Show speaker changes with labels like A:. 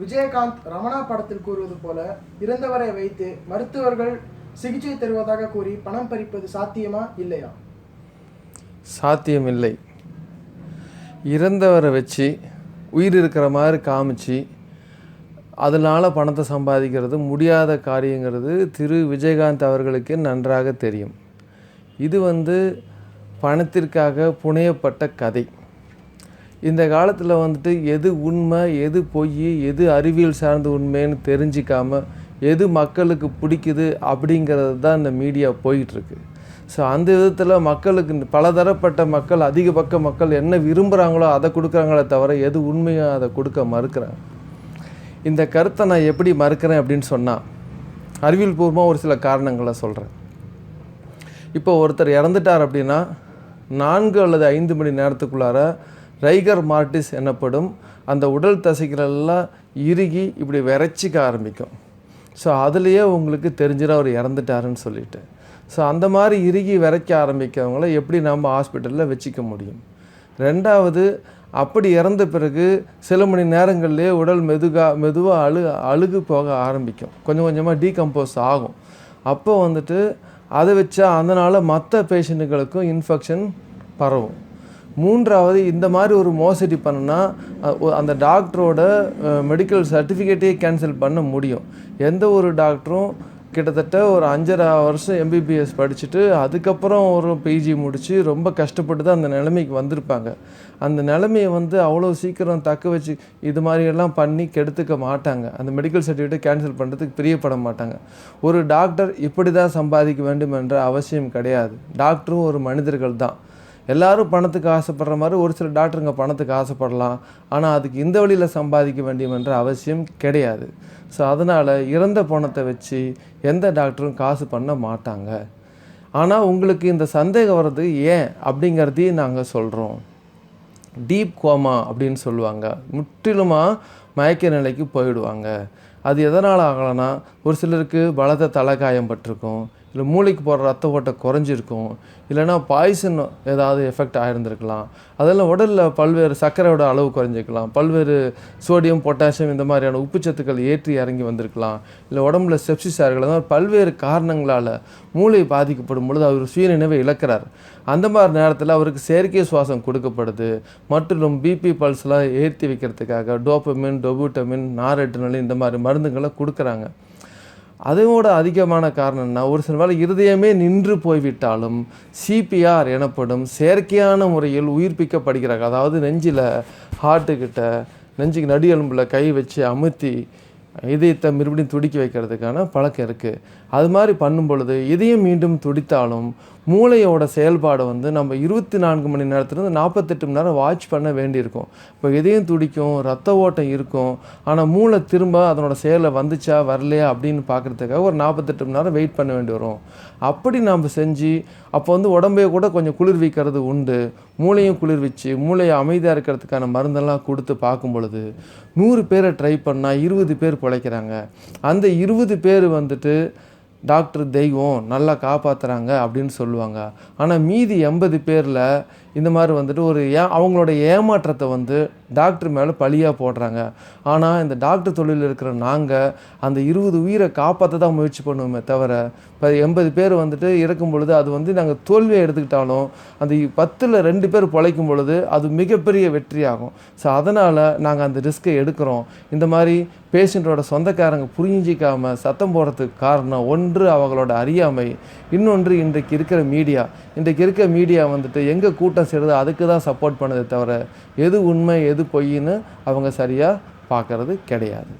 A: விஜயகாந்த் ரமணா படத்தில் கூறுவது போல இறந்தவரை வைத்து மருத்துவர்கள் சிகிச்சை தருவதாக கூறி பணம் பறிப்பது சாத்தியமா இல்லையா?
B: சாத்தியம் இல்லை இறந்தவரை வச்சு உயிர் இருக்கிற மாதிரி காமிச்சு அதனால் பணத்தை சம்பாதிக்கிறது முடியாத காரியங்கிறது திரு விஜயகாந்த் அவர்களுக்கு நன்றாக தெரியும். இது வந்து பணத்திற்காக புனையப்பட்ட கதை. இந்த காலத்தில் வந்துட்டு எது உண்மை எது பொய் எது அறிவியல் சார்ந்த உண்மைன்னு தெரிஞ்சிக்காமல் எது மக்களுக்கு பிடிக்குது அப்படிங்கிறது தான் இந்த மீடியா போயிட்டுருக்கு. ஸோ அந்த விதத்தில் மக்களுக்கு பலதரப்பட்ட மக்கள் அதிக பக்க மக்கள் என்ன விரும்புகிறாங்களோ அதை கொடுக்குறாங்களே தவிர எது உண்மையோ அதை கொடுக்க மறுக்கிறாங்க. இந்த கருத்தை நான் எப்படி மறுக்கிறேன் அப்படின்னு சொன்னால் அறிவியல் பூர்வமாக ஒரு சில காரணங்களை சொல்கிறேன் இப்போ ஒருத்தர் இறந்துட்டார் அப்படின்னா நான்கு அல்லது ஐந்து மணி நேரத்துக்குள்ளார ரைகர் மார்டிஸ் எனப்படும் அந்த உடல் தசைகளெல்லாம் இறுகி இப்படி விரைச்சிக்க ஆரம்பிக்கும். ஸோ அதுலேயே உங்களுக்கு தெரிஞ்சிட அவர் இறந்துட்டாருன்னு சொல்லிட்டு. ஸோ அந்த மாதிரி இறுகி விரைக்க ஆரம்பிக்கிறவங்கள எப்படி நம்ம ஹாஸ்பிட்டலில் வச்சுக்க முடியும்? ரெண்டாவது அப்படி இறந்த பிறகு சில மணி நேரங்கள்லேயே உடல் மெதுகா மெதுவாக அழு அழுகு போக ஆரம்பிக்கும். கொஞ்சம் கொஞ்சமாக டீகம்போஸ் ஆகும். அப்போ வந்துட்டு அதை வச்சா அதனால் மற்ற பேஷண்ட்டுகளுக்கும் இன்ஃபெக்ஷன் பரவும். மூன்றாவது இந்த மாதிரி ஒரு மோசடி பண்ணுனா அந்த டாக்டரோட மெடிக்கல் சர்டிஃபிகேட்டே கேன்சல் பண்ண முடியும். எந்த ஒரு டாக்டரும் கிட்டத்தட்ட ஒரு அஞ்சரை வருஷம் எம்பிபிஎஸ் படிச்சுட்டு அதுக்கப்புறம் ஒரு பிஜி முடித்து ரொம்ப கஷ்டப்பட்டு தான் அந்த நிலைமைக்கு வந்திருப்பாங்க. அந்த நிலைமையை வந்து அவ்வளோ சீக்கிரம் தக்க வச்சு இது மாதிரியெல்லாம் பண்ணி கெடுத்துக்க மாட்டாங்க. அந்த மெடிக்கல் சர்டிஃபிகேட்டை கேன்சல் பண்ணுறதுக்கு பிரியப்பட மாட்டாங்க. ஒரு டாக்டர் இப்படி தான் சம்பாதிக்க வேண்டும் என்ற அவசியம் கிடையாது. டாக்டரும் ஒரு மனிதர்கள் தான். எல்லாரும் பணத்துக்கு ஆசைப்படுற மாதிரி ஒரு சில டாக்டருங்க பணத்துக்கு ஆசைப்படலாம். ஆனால் அதுக்கு இந்த வழியில் சம்பாதிக்க வேண்டும் என்ற அவசியம் கிடையாது. ஸோ அதனால் இறந்த பணத்தை வச்சு எந்த டாக்டரும் காசு பண்ண மாட்டாங்க. ஆனால் உங்களுக்கு இந்த சந்தேகம் வர்றது ஏன் அப்படிங்கிறதையும் நாங்கள் சொல்கிறோம் டீப் கோமா அப்படின்னு சொல்லுவாங்க. முற்றிலுமாக மயக்க நிலைக்கு போயிடுவாங்க. அது எதனால் ஆகலைன்னா ஒரு சிலருக்கு பலத்த தலைக்காயம் பட்டிருக்கும் இல்லை மூளைக்கு போகிற ரத்த ஓட்டம் குறைஞ்சிருக்கும் இல்லைன்னா பாய்சன் ஏதாவது எஃபெக்ட் ஆகிருந்திருக்கலாம் அதெல்லாம் உடலில் பல்வேறு சர்க்கரையோட அளவு குறைஞ்சிருக்கலாம். பல்வேறு சோடியம் பொட்டாசியம் இந்த மாதிரியான உப்புச்சத்துக்கள் ஏற்றி இறங்கி வந்திருக்கலாம். இல்லை உடம்புல செப்சிஸ் இருக்கலாம் பல்வேறு காரணங்களால் மூளை பாதிக்கப்படும் பொழுது அவர் சுயநினைவை இழக்கிறார். அந்த மாதிரி நேரத்தில் அவருக்கு செயற்கை சுவாசம் கொடுக்கப்படுது. மற்றும் பிபி பல்ஸ்லாம் ஏற்றி வைக்கிறதுக்காக டோப்பமின் டொபூட்டமின் நாரெட்டினல் இந்த மாதிரி மருந்து மருந்துகளை கொடுக்குறாங்க. அதோட அதிகமான காரணம்னா ஒரு சில வேளை இருதயமே நின்று போய்விட்டாலும் சிபிஆர் எனப்படும் செயற்கையான முறையில் உயிர்ப்பிக்கப்படுகிறாங்க அதாவது நெஞ்சில் ஹார்ட்டுக்கிட்ட நெஞ்சுக்கு நடு எலும்புல கை வச்சு அமுத்தி இதயத்தை மறுபடியும் துடிக்க வைக்கிறதுக்கான பழக்கம் இருக்குது அது மாதிரி பண்ணும் பொழுது இதயம் மீண்டும் துடித்தாலும் மூளையோட செயல்பாடு வந்து நம்ம இருபத்தி நான்கு மணி நேரத்துலேருந்து நாற்பத்தெட்டு மணி நேரம் வாட்ச் பண்ண வேண்டியிருக்கும். இப்போ இதயம் துடிக்கும் ரத்த ஓட்டம் இருக்கும் ஆனால் மூளை திரும்ப அதனோட செயலை வந்துச்சா வரலையா அப்படின்னு பார்க்குறதுக்காக ஒரு நாற்பத்தெட்டு மணி நேரம் வெயிட் பண்ண வேண்டி வரும். அப்படி நம்ம செஞ்சு அப்போ வந்து உடம்பைய கூட கொஞ்சம் குளிர்விக்கிறது உண்டு. மூளையும் குளிர்விச்சு மூளையை அமைதியாக இருக்கிறதுக்கான மருந்தெல்லாம் கொடுத்து பார்க்கும் பொழுது நூறு பேரை ட்ரை பண்ணால் இருபது பேர் பிழைக்கிறாங்க அந்த இருபது பேர் வந்துட்டு டாக்டர் தெய்வம் நல்லா காப்பாத்துறாங்க அப்படின்னு சொல்லுவாங்க. ஆனால் மீதி எண்பது பேரில் இந்த மாதிரி வந்துட்டு ஒரு ஏ அவங்களோட ஏமாற்றத்தை வந்து டாக்டர் மேலே பழியாக போடுறாங்க. ஆனால் இந்த டாக்டர் தொழிலில் இருக்கிற நாங்கள் அந்த இருபது உயிரை காப்பாற்ற தான் முயற்சி பண்ணுவோமே தவிர இப்போ எண்பது பேர் வந்துட்டு இறக்கும் பொழுது அது வந்து நாங்கள் தோல்வியை எடுத்துக்கிட்டாலும் அந்த பத்தில் ரெண்டு பேர் பிழைக்கும் பொழுது அது மிகப்பெரிய வெற்றியாகும் ஸோ அதனால் நாங்கள் அந்த ரிஸ்க்கை எடுக்கிறோம். இந்த மாதிரி பேஷண்ட்டோட சொந்தக்காரங்க புரிஞ்சிக்காமல் சத்தம் போடுறதுக்கு காரணம் ஒன்று அவங்களோட அறியாமை இன்னொன்று இன்றைக்கு இருக்கிற மீடியா. இன்றைக்கு இருக்க மீடியா வந்துட்டு எங்கே கூட்டம் செய்கிறது அதுக்கு தான் சப்போர்ட் பண்ணுதே தவிர எது உண்மை எது பொய்ன்னு அவங்க சரியாக பார்க்கறது கிடையாது.